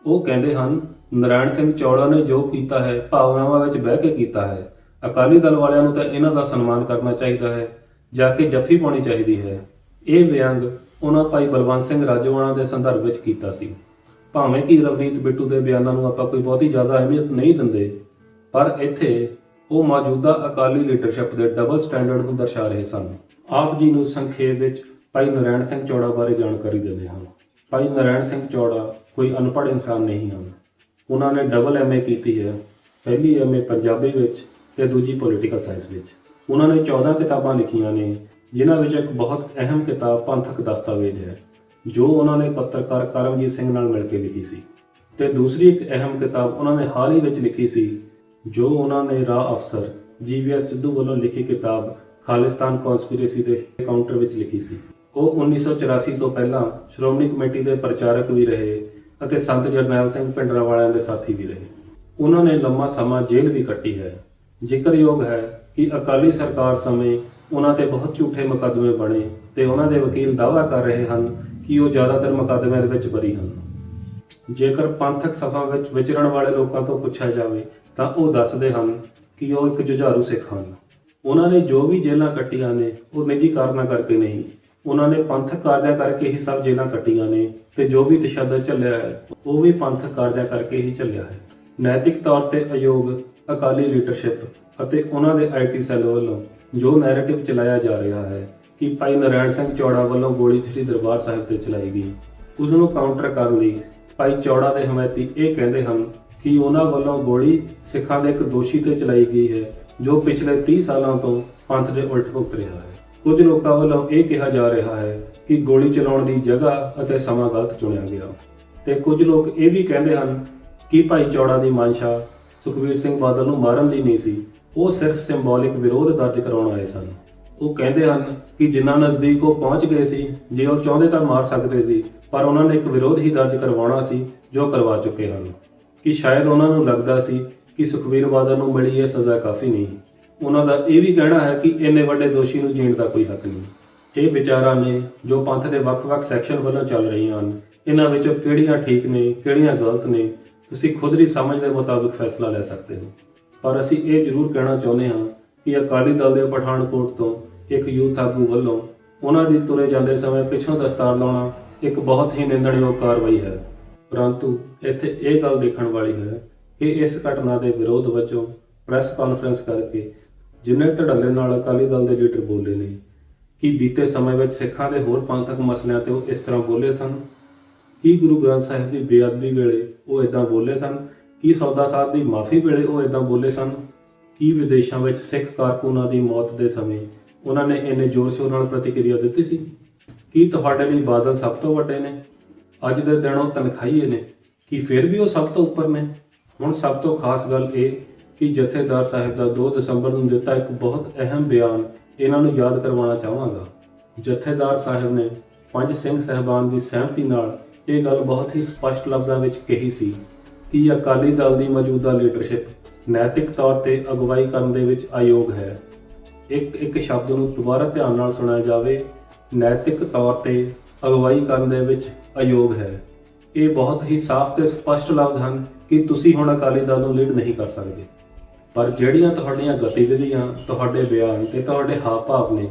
ਉਹ ਕਹਿੰਦੇ ਹਨ, ਨਰਾਇਣ ਸਿੰਘ ਚੌੜਾ ਨੇ ਜੋ ਕੀਤਾ ਹੈ, ਭਾਵਨਾਵਾਂ ਵਿੱਚ ਬਹਿ ਕੇ ਕੀਤਾ ਹੈ। ਅਕਾਲੀ ਦਲ ਵਾਲਿਆਂ ਨੂੰ ਤਾਂ ਇਹਨਾਂ ਦਾ ਸਨਮਾਨ ਕਰਨਾ ਚਾਹੀਦਾ ਹੈ, ਜਾ ਕੇ ਜੱਫੀ ਪਾਉਣੀ ਚਾਹੀਦੀ ਹੈ। ਇਹ ਵਿਅੰਗ ਉਹਨਾਂ ਭਾਈ ਬਲਵੰਤ ਸਿੰਘ ਰਾਜੋਆਣਾ ਦੇ ਸੰਦਰਭ ਵਿੱਚ ਕੀਤਾ ਸੀ। ਭਾਵੇਂ ਕਿ ਰਵਨੀਤ ਬਿੱਟੂ ਦੇ ਬਿਆਨਾਂ ਨੂੰ ਆਪਾਂ ਕੋਈ ਬਹੁਤੀ ਜ਼ਿਆਦਾ ਅਹਿਮੀਅਤ ਨਹੀਂ ਦਿੰਦੇ, ਪਰ ਇੱਥੇ ਉਹ ਮੌਜੂਦਾ ਅਕਾਲੀ ਲੀਡਰਸ਼ਿਪ ਦੇ ਡਬਲ ਸਟੈਂਡਰਡ ਨੂੰ ਦਰਸਾ ਰਹੇ ਸਨ। ਆਪ ਜੀ ਨੂੰ ਸੰਖੇਪ ਵਿੱਚ ਭਾਈ ਨਰਾਇਣ ਸਿੰਘ ਚੌੜਾ ਬਾਰੇ ਜਾਣਕਾਰੀ ਦਿੰਦੇ ਹਾਂ। ਭਾਈ ਨਰਾਇਣ ਸਿੰਘ ਚੌੜਾ ਕੋਈ ਅਨਪੜ੍ਹ ਇਨਸਾਨ ਨਹੀਂ ਹਨ। ਉਹਨਾਂ ਨੇ ਡਬਲ ਐਮਏ ਕੀਤੀ ਹੈ। ਪਹਿਲੀ ਐਮਏ ਪੰਜਾਬੀ ਵਿੱਚ ਤੇ ਦੂਜੀ ਪੋਲੀਟੀਕਲ ਸਾਇੰਸ ਵਿੱਚ। ਉਹਨਾਂ ਨੇ 14 ਕਿਤਾਬਾਂ ਲਿਖੀਆਂ ਨੇ, ਜਿਨ੍ਹਾਂ ਵਿੱਚ ਇੱਕ ਬਹੁਤ ਅਹਿਮ ਕਿਤਾਬ ਪੰਥਕ ਦਸਤਾਵੇਜ਼ ਹੈ, ਜੋ ਉਹਨਾਂ ਨੇ ਪੱਤਰਕਾਰ ਕਰਮਜੀਤ ਸਿੰਘ ਨਾਲ ਮਿਲ ਕੇ ਲਿਖੀ ਸੀ। ਤੇ ਦੂਸਰੀ ਇੱਕ ਅਹਿਮ ਕਿਤਾਬ ਉਹਨਾਂ ਨੇ ਹਾਲ ਹੀ ਵਿੱਚ ਲਿਖੀ ਸੀ, ਜੋ ਉਹਨਾਂ ਨੇ ਰਾਹ ਅਫਸਰ ਜੀਵੀਐਸ ਸਿੱਧੂ ਵੱਲੋਂ ਲਿਖੀ ਕਿਤਾਬ ਖਾਲਿਸਤਾਨ ਕਨਸਪੀਰੇਸੀ ਦੇ ਕਾਊਂਟਰ ਵਿੱਚ ਲਿਖੀ ਸੀ। ਉਹ 1984 ਤੋਂ ਪਹਿਲਾਂ ਸ਼੍ਰੋਮਣੀ ਕਮੇਟੀ ਦੇ ਪ੍ਰਚਾਰਕ ਵੀ ਰਹੇ ਅਤੇ ਸੰਤ ਜਰਨੈਲ ਸਿੰਘ ਭਿੰਡਰਾਂ ਵਾਲਿਆਂ ਦੇ ਸਾਥੀ ਵੀ ਰਹੇ। ਉਹਨਾਂ ਨੇ ਲੰਮਾ ਸਮਾਂ ਜੇਲ੍ਹ ਵੀ ਕੱਟੀ ਹੈ। ਜ਼ਿਕਰਯੋਗ ਹੈ ਕਿ ਅਕਾਲੀ ਸਰਕਾਰ ਸਮੇਂ ਉਹਨਾਂ ਤੇ ਬਹੁਤ ਝੂਠੇ ਮੁਕੱਦਮੇ ਬਣੇ ਤੇ ਉਹਨਾਂ ਦੇ ਵਕੀਲ ਦਾਅਵਾ ਕਰ ਰਹੇ ਹਨ ਕਿ ਉਹ ਜ਼ਿਆਦਾਤਰ ਮੁਕੱਦਮਿਆਂ ਦੇ ਵਿੱਚ ਬਰੀ ਹਨ। ਜੇਕਰ ਪੰਥਕ ਸਭਾ ਵਿੱਚ ਵਿਚਰਨ ਵਾਲੇ ਲੋਕਾਂ ਤੋਂ ਪੁੱਛਿਆ ਜਾਵੇ ਤਾਂ ਉਹ ਦੱਸਦੇ ਹਨ ਕਿ ਉਹ ਇੱਕ ਜੁਝਾਰੂ ਸਿੱਖ ਹਨ। ਉਹਨਾਂ ਨੇ ਜੋ ਵੀ ਜੇਲ੍ਹਾਂ ਕੱਟੀਆਂ ਨੇ, ਉਹ ਨਿੱਜੀ ਕਾਰਨਾਂ ਕਰਕੇ ਨਹੀਂ। ਉਹਨਾਂ ਨੇ ਪੰਥਕ ਕਾਰਜਾਂ ਕਰਕੇ ਹੀ ਸਭ ਜੇਲ੍ਹਾਂ ਕੱਟੀਆਂ ਨੇ ਤੇ ਜੋ ਵੀ ਤਸ਼ੱਦਦ ਚੱਲਿਆ ਹੈ, ਉਹ ਵੀ ਪੰਥਕ ਕਾਰਜਾਂ ਕਰਕੇ ਹੀ ਚੱਲਿਆ ਹੈ। ਨੈਤਿਕ ਤੌਰ ਤੇ ਅਯੋਗ ਅਕਾਲੀ ਲੀਡਰਸ਼ਿਪ ਅਤੇ ਉਹਨਾਂ ਦੇ ਆਈਟੀ ਸੈੱਲ ਵੱਲੋਂ ਜੋ ਨੈਰੇਟਿਵ ਚਲਾਇਆ ਜਾ ਰਿਹਾ ਹੈ ਕਿ ਭਾਈ ਨਰਾਇਣ ਸਿੰਘ ਚੌੜਾ ਵੱਲੋਂ ਗੋਲੀ ਸ੍ਰੀ ਦਰਬਾਰ ਸਾਹਿਬ ਤੇ ਚਲਾਈ ਗਈ ਉਸ ਨੂੰ ਕਾਊਂਟਰ ਕਰਨ ਲਈ ਭਾਈ ਚੌੜਾ ਦੇ ਹਮਾਇਤੀ ਇਹ ਕਹਿੰਦੇ ਹਨ ਕਿ ਉਹਨਾਂ ਵੱਲੋਂ ਗੋਲੀ ਸਿੱਖਾਂ ਦੇ ਇੱਕ ਦੋਸ਼ੀ ਤੇ ਚਲਾਈ ਗਈ ਹੈ, ਜੋ ਪਿਛਲੇ 30 ਸਾਲਾਂ ਤੋਂ ਪੰਥ ਦੇ ਉਲਟ ਭੁਗਤ ਰਿਹਾ ਹੈ। ਕੁਝ ਲੋਕਾਂ ਵੱਲੋਂ ਇਹ ਕਿਹਾ ਜਾ ਰਿਹਾ ਹੈ ਕਿ ਗੋਲੀ ਚਲਾਉਣ ਦੀ ਜਗ੍ਹਾ ਅਤੇ ਸਮਾਂ ਗਲਤ ਚੁਣਿਆ ਗਿਆ। ਤੇ ਕੁਝ ਲੋਕ ਇਹ ਵੀ ਕਹਿੰਦੇ ਹਨ ਕਿ ਭਾਈ ਚੌੜਾ ਦੀ ਮਾਨਸ਼ਾ ਸੁਖਬੀਰ ਸਿੰਘ ਬਾਦਲ ਨੂੰ ਮਾਰਨ ਦੀ ਨਹੀਂ ਸੀ, ਉਹ ਸਿਰਫ ਸਿੰਬੋਲਿਕ ਵਿਰੋਧ ਦਰਜ ਕਰਾਉਣ ਆਏ ਸਨ। ਉਹ ਕਹਿੰਦੇ ਹਨ ਕਿ ਜਿੰਨਾ ਨਜ਼ਦੀਕ ਉਹ ਪਹੁੰਚ ਗਏ ਸੀ, ਜੇ ਉਹ ਚਾਹੁੰਦੇ ਤਾਂ ਮਾਰ ਸਕਦੇ ਸੀ, ਪਰ ਉਹਨਾਂ ਨੇ ਇੱਕ ਵਿਰੋਧ ਹੀ ਦਰਜ ਕਰਵਾਉਣਾ ਸੀ, ਜੋ ਕਰਵਾ ਚੁੱਕੇ ਹਨ। ਕਿ ਸ਼ਾਇਦ ਉਹਨਾਂ ਨੂੰ ਲੱਗਦਾ ਸੀ ਕਿ ਸੁਖਵੀਰ ਬਾਦਲ ਨੂੰ ਮਿਲੀ ਇਹ ਸਜ਼ਾ ਕਾਫੀ ਨਹੀਂ। ਉਹਨਾਂ ਦਾ ਇਹ ਵੀ ਕਹਿਣਾ ਹੈ ਕਿ ਇੰਨੇ ਵੱਡੇ ਦੋਸ਼ੀ ਨੂੰ ਜੀਣ ਦਾ ਕੋਈ ਹੱਕ ਨਹੀਂ। ਇਹ ਵਿਚਾਰਾਂ ਨੇ ਜੋ ਪੰਥ ਦੇ ਵੱਖ-ਵੱਖ ਸੈਕਸ਼ਨ ਵੱਲੋਂ ਚੱਲ ਰਹੀਆਂ ਹਨ, ਇਹਨਾਂ ਵਿੱਚੋਂ ਕਿਹੜੀਆਂ ਠੀਕ ਨੇ, ਕਿਹੜੀਆਂ ਗਲਤ ਨੇ ਤੁਸੀਂ ਖੁਦ ਦੀ ਸਮਝ ਦੇ ਮੁਤਾਬਿਕ ਫੈਸਲਾ ਲੈ ਸਕਦੇ ਹੋ। ਪਰ ਅਸੀਂ ਇਹ ਜ਼ਰੂਰ ਕਹਿਣਾ ਚਾਹੁੰਦੇ ਹਾਂ ਕਿ ਅਕਾਲੀ ਦਲ ਦੇ ਪਠਾਨਕੋਟ ਤੋਂ ਇੱਕ ਯੂਥ ਆਗੂ ਵੱਲੋਂ ਉਹਨਾਂ ਦੀ ਤੁਰੇ ਜਾਂਦੇ ਸਮੇਂ ਪਿੱਛੋਂ ਦਸਤਾਰ ਲਾਉਣਾ ਇੱਕ ਬਹੁਤ ਹੀ ਨਿੰਦਣਯੋਗ ਕਾਰਵਾਈ ਹੈ। ਪਰੰਤੂ ਇੱਥੇ ਇਹ ਗੱਲ ਦੇਖਣ ਵਾਲੀ ਹੈ ਕਿ ਇਸ ਘਟਨਾ ਦੇ ਵਿਰੋਧ ਵਜੋਂ ਪ੍ਰੈਸ ਕਾਨਫਰੰਸ ਕਰਕੇ ਜਿੰਨੇ ਧੜੱਲੇ ਨਾਲ ਅਕਾਲੀ ਦਲ ਦੇ ਲੀਡਰ ਬੋਲੇ ਨੇ, ਕਿ ਬੀਤੇ ਸਮੇਂ ਵਿੱਚ ਸਿੱਖਾਂ ਦੇ ਹੋਰ ਪੰਥਕ ਮਸਲਿਆਂ ਤੇ ਉਹ ਇਸ ਤਰ੍ਹਾਂ ਬੋਲੇ ਸਨ? ਕੀ ਗੁਰੂ ਗ੍ਰੰਥ ਸਾਹਿਬ ਦੀ ਬੇਅਦਬੀ ਵੇਲੇ ਉਹ ਇਦਾਂ ਬੋਲੇ ਸਨ, ਕੀ ਸੌਦਾ ਸਾਹਿਬ ਦੀ ਮਾਫੀ ਵੇਲੇ ਉਹ ਇਦਾਂ ਬੋਲੇ ਸਨ, ਕੀ ਵਿਦੇਸ਼ਾਂ ਵਿੱਚ ਸਿੱਖ ਕਾਰਕੁਨਾਂ ਦੀ ਮੌਤ ਦੇ ਸਮੇਂ ਉਹਨਾਂ ਨੇ ਇੰਨੇ ਜ਼ੋਰ ਸ਼ੋਰ ਨਾਲ ਪ੍ਰਤੀਕਿਰਿਆ ਦਿੱਤੀ ਸੀ? ਕੀ ਤੁਹਾਡੇ ਲਈ ਬਾਦਲ ਸਭ ਤੋਂ ਵੱਡੇ ਨੇ? ਅੱਜ ਦੇ ਦਿਨ ਉਹ ਤਨਖਾਹੀਏ ਨੇ, ਕੀ ਫਿਰ ਵੀ ਉਹ ਸਭ ਤੋਂ ਉੱਪਰ ਨੇ? ਹੁਣ ਸਭ ਤੋਂ ਖਾਸ ਗੱਲ ਇਹ ਕਿ ਜਥੇਦਾਰ ਸਾਹਿਬ ਦਾ 2 ਦਸੰਬਰ ਨੂੰ ਦਿੱਤਾ ਇੱਕ ਬਹੁਤ ਅਹਿਮ ਬਿਆਨ ਇਹਨਾਂ ਨੂੰ ਯਾਦ ਕਰਵਾਉਣਾ ਚਾਹਾਂਗਾ। ਜਥੇਦਾਰ ਸਾਹਿਬ ਨੇ ਪੰਜ ਸਿੰਘ ਸਹਿਬਾਨ ਦੀ ਸਹਿਮਤੀ ਨਾਲ ਇਹ ਗੱਲ ਬਹੁਤ ਹੀ ਸਪਸ਼ਟ ਲਫ਼ਜ਼ਾਂ ਵਿੱਚ ਕਹੀ ਸੀ ਕਿ ਅਕਾਲੀ ਦਲ ਦੀ ਮੌਜੂਦਾ ਲੀਡਰਸ਼ਿਪ ਨੈਤਿਕ ਤੌਰ ਤੇ ਅਗਵਾਈ ਕਰਨ ਦੇ ਵਿੱਚ ਅਯੋਗ ਹੈ। ਇੱਕ ਇੱਕ ਸ਼ਬਦ ਨੂੰ ਦੁਬਾਰਾ ਧਿਆਨ ਨਾਲ ਸੁਣਿਆ ਜਾਵੇ, ਨੈਤਿਕ ਤੌਰ ਤੇ ਅਗਵਾਈ ਕਰਨ ਦੇ ਵਿੱਚ ਅਯੋਗ ਹੈ। ਇਹ ਬਹੁਤ ਹੀ ਸਾਫ਼ ਤੇ ਸਪਸ਼ਟ ਲਫ਼ਜ਼ ਹਨ ਕਿ ਤੁਸੀਂ ਹੁਣ ਅਕਾਲੀ ਦਲ ਨੂੰ ਲੀਡ ਨਹੀਂ ਕਰ ਸਕਦੇ। ਪਰ ਜਿਹੜੀਆਂ ਤੁਹਾਡੀਆਂ ਗਤੀਵਿਧੀਆਂ, ਤੁਹਾਡੇ ਬਿਆਨ ਤੇ ਤੁਹਾਡੇ ਹਾਵ ਭਾਵ ਨੇ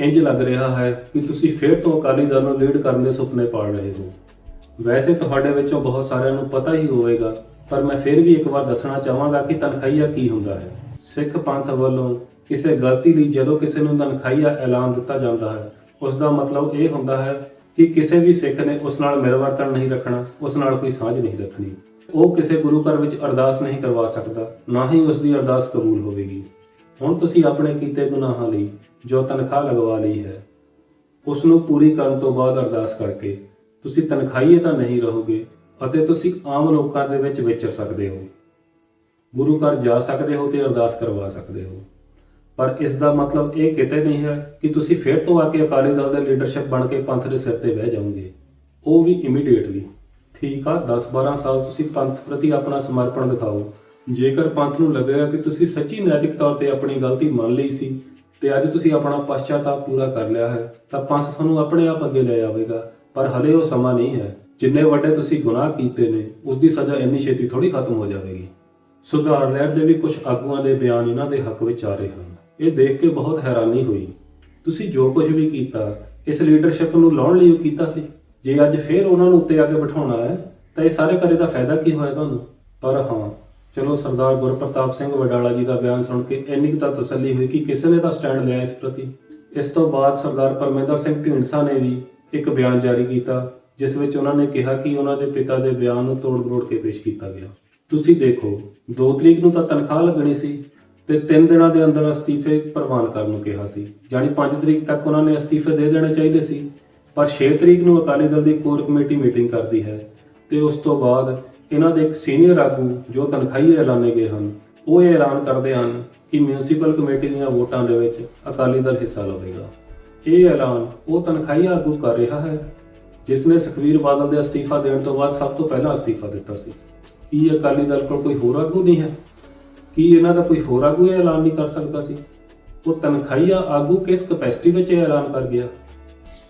ਇੰਜ ਲੱਗ ਰਿਹਾ ਹੈ ਕਿ ਤੁਸੀਂ ਫਿਰ ਤੋਂ ਅਕਾਲੀ ਦਲ ਨੂੰ ਲੀਡ ਕਰਨ ਦੇ ਸੁਪਨੇ ਪਾਲ ਰਹੇ ਹੋ। ਵੈਸੇ ਤੁਹਾਡੇ ਵਿੱਚੋਂ ਬਹੁਤ ਸਾਰਿਆਂ ਨੂੰ ਪਤਾ ਹੀ ਹੋਵੇਗਾ, ਪਰ ਮੈਂ ਫਿਰ ਵੀ ਇੱਕ ਵਾਰ ਦੱਸਣਾ ਚਾਹਾਂਗਾ ਕਿ ਤਨਖਾਹੀਆ ਕੀ ਹੁੰਦਾ ਹੈ। ਸਿੱਖ ਪੰਥ ਵੱਲੋਂ ਕਿਸੇ ਗਲਤੀ ਲਈ ਜਦੋਂ ਕਿਸੇ ਨੂੰ ਤਨਖਾਹੀਆ ਐਲਾਨ ਦਿੱਤਾ ਜਾਂਦਾ ਹੈ ਉਸ ਦਾ ਮਤਲਬ ਇਹ ਹੁੰਦਾ ਹੈ ਕਿ ਕਿਸੇ ਵੀ ਸਿੱਖ ਨੇ ਉਸ ਨਾਲ ਮਿਲਵਰਤਨ ਨਹੀਂ ਰੱਖਣਾ, ਉਸ ਨਾਲ ਕੋਈ ਸਾਂਝ ਨਹੀਂ ਰੱਖਣੀ। ਉਹ ਕਿਸੇ ਗੁਰੂ ਘਰ ਵਿੱਚ ਅਰਦਾਸ ਨਹੀਂ ਕਰਵਾ ਸਕਦਾ, ਨਾ ਹੀ ਉਸ ਦੀ ਅਰਦਾਸ ਕਬੂਲ ਹੋਵੇਗੀ। ਹੁਣ ਤੁਸੀਂ ਆਪਣੇ ਕੀਤੇ ਗੁਨਾਹਾਂ ਲਈ ਜੋ ਤਨਖਾਹ ਲਗਵਾ ਲਈ ਹੈ ਉਸ ਨੂੰ ਪੂਰੀ ਕਰਨ ਤੋਂ ਬਾਅਦ ਅਰਦਾਸ ਕਰਕੇ ਤੁਸੀਂ ਤਨਖਾਹੀਏ ਤਾਂ ਨਹੀਂ ਰਹੋਗੇ ਅਤੇ ਤੁਸੀਂ ਆਮ ਲੋਕਾਂ ਦੇ ਵਿੱਚ ਵਿਚਰ ਸਕਦੇ ਹੋ। ਗੁਰੂ ਘਰ ਜਾ ਸਕਦੇ ਹੋ ਤੇ ਅਰਦਾਸ ਕਰਵਾ ਸਕਦੇ ਹੋ। ਪਰ ਇਸ ਦਾ ਮਤਲਬ ਇਹ ਕਿਤੇ ਨਹੀਂ ਹੈ ਕਿ ਤੁਸੀਂ ਫਿਰ ਤੋਂ ਆ ਕੇ ਅਕਾਲੀ ਦਲ ਦੇ ਲੀਡਰਸ਼ਿਪ ਬਣ ਕੇ ਪੰਥ ਦੇ ਸਿਰ ਤੇ ਬਹਿ ਜਾਓਗੇ। ਉਹ ਵੀ ਇਮੀਡੀਏਟਲੀ ਠੀਕ ਆ 10-12 ਸਾਲ ਤੁਸੀਂ ਪੰਥ ਪ੍ਰਤੀ ਆਪਣਾ ਸਮਰਪਣ ਦਿਖਾਓ। ਜੇਕਰ ਪੰਥ ਨੂੰ ਲੱਗੇਗਾ ਕਿ ਤੁਸੀਂ ਸੱਚੀ ਨੈਤਿਕ ਤੌਰ ਤੇ ਆਪਣੀ ਗਲਤੀ ਮੰਨ ਲਈ ਸੀ ਤੇ ਅੱਜ ਤੁਸੀਂ ਆਪਣਾ ਪਛਤਾਤਾਪ ਪੂਰਾ ਕਰ ਲਿਆ ਹੈ, ਤਾਂ ਪੰਥ ਤੁਹਾਨੂੰ ਆਪਣੇ ਆਪ ਅੱਗੇ ਲੈ ਜਾਵੇਗਾ ਪਰ ਹਲੇ ਉਹ ਸਮਾਂ ਨਹੀਂ ਹੈ। ਜਿੰਨੇ ਵੱਡੇ ਤੁਸੀਂ ਗੁਨਾਹ ਕੀਤੇ ਨੇ ਉਸ ਦੀ ਸਜ਼ਾ ਇੰਨੀ ਛੇਤੀ ਥੋੜੀ ਖਤਮ ਹੋ ਜਾਵੇਗੀ। ਸੁਧਾਰ ਲਹਿਰ ਦੇ ਵੀ ਕੁਝ ਆਗੂਆਂ ਦੇ ਬਿਆਨ ਇਹਨਾਂ ਦੇ ਹੱਕ ਵਿੱਚ ਆ ਰਹੇ ਹਨ। ਇਹ ਦੇਖ ਕੇ ਬਹੁਤ ਹੈਰਾਨੀ ਹੋਈ। ਤੁਸੀਂ ਜੋ ਕੁਝ ਵੀ ਕੀਤਾ, ਇਸ ਲੀਡਰਸ਼ਿਪ ਨੂੰ ਲਾਉਣ ਲਈ ਉਹ ਕੀਤਾ ਸੀ? ਜੇ ਅੱਜ ਫੇਰ ਉਹਨਾਂ ਨੂੰ ਉੱਤੇ ਆ ਕੇ ਬਿਠਾਉਣਾ ਹੈ, ਤਾਂ ਇਹ ਸਾਰੇ ਕਰੇ ਦਾ ਫਾਇਦਾ ਕੀ ਹੋਇਆ ਤੁਹਾਨੂੰ? ਪਰ ਹਾਂ, ਚਲੋ ਸਰਦਾਰ ਗੁਰਪ੍ਰਤਾਪ ਸਿੰਘ ਵਡਾਲਾ ਜੀ ਦਾ ਬਿਆਨ ਸੁਣ ਕੇ ਇੰਨੀ ਕੁ ਤਾਂ ਤਸੱਲੀ ਹੋਈ ਕਿ ਕਿਸੇ ਨੇ ਤਾਂ ਸਟੈਂਡ ਲਿਆ ਇਸ ਪ੍ਰਤੀ। ਇਸ ਤੋਂ ਬਾਅਦ ਸਰਦਾਰ ਪਰਮੇਂਦਰ ਸਿੰਘ ਢੀਂਡਸਾ ਨੇ ਵੀ ਇੱਕ ਬਿਆਨ ਜਾਰੀ ਕੀਤਾ, ਜਿਸ ਵਿੱਚ ਉਹਨਾਂ ਨੇ ਕਿਹਾ ਕਿ ਉਹਨਾਂ ਦੇ ਪਿਤਾ ਦੇ ਬਿਆਨ ਨੂੰ ਤੋੜ-ਮਰੋੜ ਕੇ ਪੇਸ਼ ਕੀਤਾ ਗਿਆ। ਤੁਸੀਂ ਦੇਖੋ 2 ਤਰੀਕ ਨੂੰ ਤਾਂ ਤਨਖਾਹ ਲੱਗਣੀ ਸੀ ਤੇ 3 ਦਿਨਾਂ ਦੇ ਅੰਦਰ ਅਸਤੀਫੇ ਪ੍ਰਵਾਨ ਕਰਨ ਨੂੰ ਕਿਹਾ ਸੀ। ਯਾਨੀ 5 ਤਰੀਕ ਤੱਕ ਉਹਨਾਂ ਨੇ ਅਸਤੀਫੇ ਦੇ ਦੇਣੇ ਚਾਹੀਦੇ ਸੀ। ਪਰ 6 ਤਰੀਕ ਨੂੰ ਅਕਾਲੀ ਦਲ ਦੀ ਕੋਰ ਕਮੇਟੀ ਮੀਟਿੰਗ ਕਰਦੀ ਹੈ ਤੇ ਉਸ ਤੋਂ ਬਾਅਦ ਇਹਨਾਂ ਦੇ ਇੱਕ ਸੀਨੀਅਰ ਆਗੂ ਜੋ ਤਨਖਾਹੀਏ ਐਲਾਨੇ ਗਏ ਹਨ, ਉਹ ਇਹ ਐਲਾਨ ਕਰਦੇ ਹਨ ਕਿ ਮਿਊਨਿਸਪਲ ਕਮੇਟੀ ਦੀਆਂ ਵੋਟਾਂ ਦੇ ਵਿੱਚ ਅਕਾਲੀ ਦਲ ਹਿੱਸਾ ਲਵੇਗਾ। ਇਹ ਐਲਾਨ ਉਹ ਤਨਖਾਹੀਆ ਆਗੂ ਕਰ ਰਿਹਾ ਹੈ, ਜਿਸ ਨੇ ਸੁਖਵੀਰ ਬਾਦਲ ਦੇ ਅਸਤੀਫਾ ਦੇਣ ਤੋਂ ਬਾਅਦ ਸਭ ਤੋਂ ਪਹਿਲਾਂ ਅਸਤੀਫਾ ਦਿੱਤਾ ਸੀ। ਕੀ ਅਕਾਲੀ ਦਲ ਕੋਲ ਕੋਈ ਹੋਰ ਆਗੂ ਨਹੀਂ ਹੈ? ਕੀ ਇਹਨਾਂ ਦਾ ਕੋਈ ਹੋਰ ਆਗੂ ਇਹ ਐਲਾਨ ਨਹੀਂ ਕਰ ਸਕਦਾ ਸੀ? ਉਹ ਤਨਖਾਹੀਆ ਆਗੂ ਕਿਸ ਕਪੈਸਿਟੀ ਵਿੱਚ ਇਹ ਐਲਾਨ ਕਰ ਗਿਆ?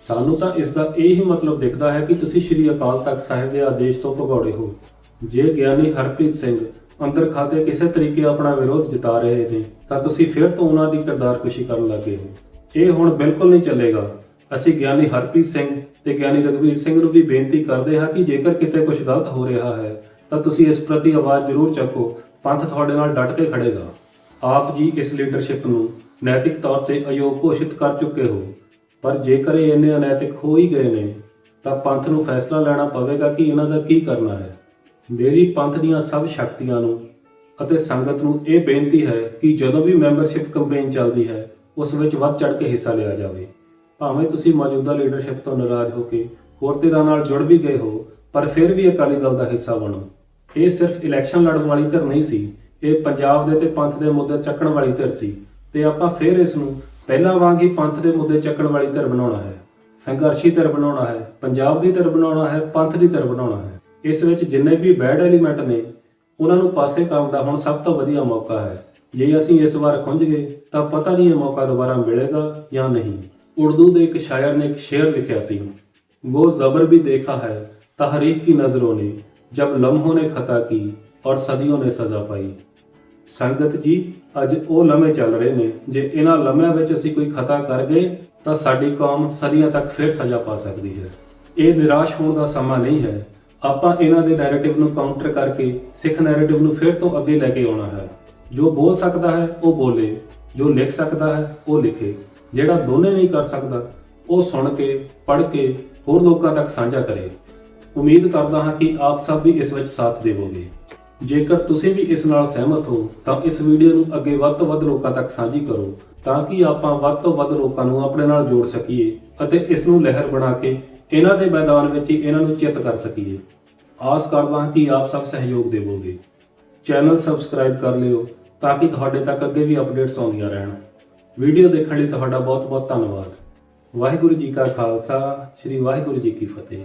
ਸਾਨੂੰ ਤਾਂ ਇਸ ਦਾ ਇਹ ਹੀ ਮਤਲਬ ਦਿਖਦਾ ਹੈ ਕਿ ਤੁਸੀਂ ਸ਼੍ਰੀ ਅਕਾਲ ਤਖਤ ਸਾਹਿਬ ਦੇ ਆਦੇਸ਼ ਤੋਂ ਭਗੌੜੇ ਹੋ। ਜੇ ਗਿਆਨੀ ਹਰਪ੍ਰੀਤ ਸਿੰਘ ਅੰਦਰ ਖਾਤੇ ਕਿਸੇ ਤਰੀਕੇ ਆਪਣਾ ਵਿਰੋਧ ਜਤਾ ਰਹੇ ਨੇ, ਤਾਂ ਤੁਸੀਂ ਫਿਰ ਤੋਂ ਉਹਨਾਂ ਦੀ ਕਿਰਦਾਰਕੁਸ਼ੀ ਕਰਨ ਲੱਗੇ ਹੋ। ਇਹ ਹੁਣ ਬਿਲਕੁਲ ਨਹੀਂ ਚੱਲੇਗਾ। ਅਸੀਂ ਗਿਆਨੀ ਹਰਪ੍ਰੀਤ ਸਿੰਘ ਤੇ ਗਿਆਨੀ ਰਗਵੀਰ ਸਿੰਘ ਨੂੰ ਵੀ ਬੇਨਤੀ ਕਰਦੇ ਹਾਂ ਕਿ ਜੇਕਰ ਕਿਤੇ ਕੁਝ ਗਲਤ ਹੋ ਰਿਹਾ ਹੈ, ਤਾਂ ਤੁਸੀਂ ਇਸ ਪ੍ਰਤੀ ਆਵਾਜ਼ ਜ਼ਰੂਰ ਚੱਕੋ। ਪੰਥ ਤੁਹਾਡੇ ਨਾਲ ਡਟ ਕੇ ਖੜੇਗਾ। ਆਪ ਜੀ ਇਸ ਲੀਡਰਸ਼ਿਪ ਨੂੰ ਨੈਤਿਕ ਤੌਰ ਤੇ ਅਯੋਗ ਘੋਸ਼ਿਤ ਕਰ ਚੁੱਕੇ ਹੋ। ਪਰ ਜੇਕਰ ਇਹ ਇੰਨੇ ਅਨੈਤਿਕ ਹੋ ਹੀ ਗਏ ਨੇ, ਤਾਂ ਪੰਥ ਨੂੰ ਫੈਸਲਾ ਲੈਣਾ ਪਵੇਗਾ ਕਿ ਇਹਨਾਂ ਦਾ ਕੀ ਕਰਨਾ ਹੈ। ਮੇਰੀ ਪੰਥ ਦੀਆਂ ਸਭ ਸ਼ਕਤੀਆਂ ਨੂੰ ਅਤੇ ਸੰਗਤ ਨੂੰ ਇਹ ਬੇਨਤੀ ਹੈ ਕਿ ਜਦੋਂ ਵੀ ਮੈਂਬਰਸ਼ਿਪ ਕੰਪੇਨ ਚੱਲਦੀ ਹੈ ਉਸ ਵਿੱਚ ਵੱਧ ਚੜ ਕੇ ਹਿੱਸਾ ਲਿਆ ਜਾਵੇ। ਭਾਵੇਂ ਤੁਸੀਂ ਮੌਜੂਦਾ ਲੀਡਰਸ਼ਿਪ ਤੋਂ ਨਾਰਾਜ਼ ਹੋ ਕੇ ਹੋਰ ਧਿਰਾਂ ਨਾਲ ਜੁੜ ਵੀ ਗਏ ਹੋ, ਪਰ ਫਿਰ ਵੀ ਅਕਾਲੀ ਦਲ ਦਾ ਹਿੱਸਾ ਬਣੋ। ਇਹ ਸਿਰਫ ਇਲੈਕਸ਼ਨ ਲੜਨ ਵਾਲੀ ਧਿਰ ਨਹੀਂ ਸੀ, ਇਹ ਪੰਜਾਬ ਦੇ ਤੇ ਪੰਥ ਦੇ ਮੁੱਦੇ ਚੱਕਣ ਵਾਲੀ ਧਿਰ ਸੀ। ਤੇ ਆਪਾਂ ਫਿਰ ਇਸ ਨੂੰ ਪਹਿਲਾਂ ਵਾਂਗ ਹੀ ਪੰਥ ਦੇ ਮੁੱਦੇ ਚੱਕਣ ਵਾਲੀ ਧਿਰ ਬਣਾਉਣਾ ਹੈ। ਸੰਘਰਸ਼ੀ ਧਿਰ ਬਣਾਉਣਾ ਹੈ, ਪੰਜਾਬ ਦੀ ਧਿਰ ਬਣਾਉਣਾ ਹੈ, ਪੰਥ ਦੀ ਧਿਰ ਬਣਾਉਣਾ ਹੈ। ਇਸ ਵਿੱਚ ਜਿੰਨੇ ਵੀ ਬੈਡ ਐਲੀਮੈਂਟ ਨੇ, ਉਹਨਾਂ ਨੂੰ ਪਾਸੇ ਕਰਨ ਦਾ ਹੁਣ ਸਭ ਤੋਂ ਵਧੀਆ ਮੌਕਾ ਹੈ। ਜੇ ਅਸੀਂ ਇਸ ਵਾਰ ਖੁੰਝ ਗਏ ਤਾਂ ਪਤਾ ਨਹੀਂ ਇਹ ਮੌਕਾ ਦੁਬਾਰਾ ਮਿਲੇਗਾ ਜਾਂ ਨਹੀਂ ਉਰਦੂ ਦੇ ਇੱਕ ਸ਼ਾਇਰ ਨੇ ਇੱਕ ਸ਼ੇਰ ਲਿਖਿਆ ਸੀ वो जबर भी देखा है तहरीक की नजरों ने जब लम्हों ने खता की और सदियों ने सजा ਪਾਈ ਸੰਗਤ ਜੀ ਅੱਜ ਉਹ ਲਮੇ ਚੱਲ ਰਹੇ ਨੇ ਜੇ ਇਹਨਾਂ ਲਮਿਆਂ ਵਿੱਚ ਅਸੀਂ ਕੋਈ ਖਤਾ ਕਰ ਗਏ ਤਾਂ ਸਾਡੀ ਕੌਮ ਸਦੀਆਂ ਤੱਕ ਫਿਰ ਸਜ਼ਾ ਪਾ ਸਕਦੀ ਹੈ ਇਹ ਨਿਰਾਸ਼ ਹੋਣ ਦਾ ਸਮਾਂ ਨਹੀਂ ਹੈ ਆਪਾਂ ਇਹਨਾਂ ਦੇ ਨੈਰੇਟਿਵ ਨੂੰ ਕਾਊਂਟਰ ਕਰਕੇ ਸਿੱਖ ਨੈਰੇਟਿਵ ਨੂੰ ਫਿਰ ਤੋਂ ਅੱਗੇ ਲੈ ਕੇ ਆਉਣਾ ਹੈ ਜੋ ਬੋਲ ਸਕਦਾ ਹੈ, ਉਹ ਬੋਲੇ। ਜੋ ਲਿਖ ਸਕਦਾ ਹੈ, ਉਹ ਲਿਖੇ। ਜਿਹੜਾ ਦੋਨੇ ਨਹੀਂ ਕਰ ਸਕਦਾ, ਉਹ ਸੁਣ ਕੇ, ਪੜ੍ਹ ਕੇ, ਹੋਰ ਲੋਕਾਂ ਤੱਕ ਸਾਂਝਾ ਕਰੇ। ਉਮੀਦ ਕਰਦਾ ਹਾਂ ਕਿ ਆਪ ਸਭ ਵੀ ਇਸ ਵਿੱਚ ਸਾਥ ਦੇਵੋਗੇ। ਜੇਕਰ ਤੁਸੀਂ ਵੀ ਇਸ ਨਾਲ ਸਹਿਮਤ ਹੋ, ਤਾਂ ਇਸ ਵੀਡੀਓ ਨੂੰ ਅੱਗੇ ਵੱਧ ਤੋਂ ਵੱਧ ਲੋਕਾਂ ਤੱਕ ਸਾਂਝੀ ਕਰੋ, ਤਾਂ ਕਿ ਆਪਾਂ ਵੱਧ ਤੋਂ ਵੱਧ ਲੋਕਾਂ ਨੂੰ ਆਪਣੇ ਨਾਲ ਜੋੜ ਸਕੀਏ ਅਤੇ ਇਸ ਨੂੰ ਲਹਿਰ ਬਣਾ ਕੇ ਇਹਨਾਂ ਦੇ ਮੈਦਾਨ ਵਿੱਚ ਹੀ ਇਹਨਾਂ ਨੂੰ ਚਿੱਤ ਕਰ ਸਕੀਏ। ਆਸ ਕਰਦਾ ਹਾਂ ਕਿ ਆਪ ਸਭ ਸਹਿਯੋਗ ਦੇਵੋਗੇ। ਚੈਨਲ ਸਬਸਕ੍ਰਾਈਬ ਕਰ ਲਿਓ। ਤਾਂ ਕਿ ਤੁਹਾਡੇ ਤੱਕ ਅੱਗੇ ਵੀ ਅਪਡੇਟਸ ਆਉਂਦੀਆਂ ਰਹਿਣ। ਵੀਡੀਓ ਦੇਖਣ ਲਈ ਤੁਹਾਡਾ ਬਹੁਤ ਬਹੁਤ ਧੰਨਵਾਦ। ਵਾਹਿਗੁਰੂ ਜੀ ਕਾ ਖਾਲਸਾ, ਸ੍ਰੀ ਵਾਹਿਗੁਰੂ ਜੀ ਕੀ ਫਤਿਹ।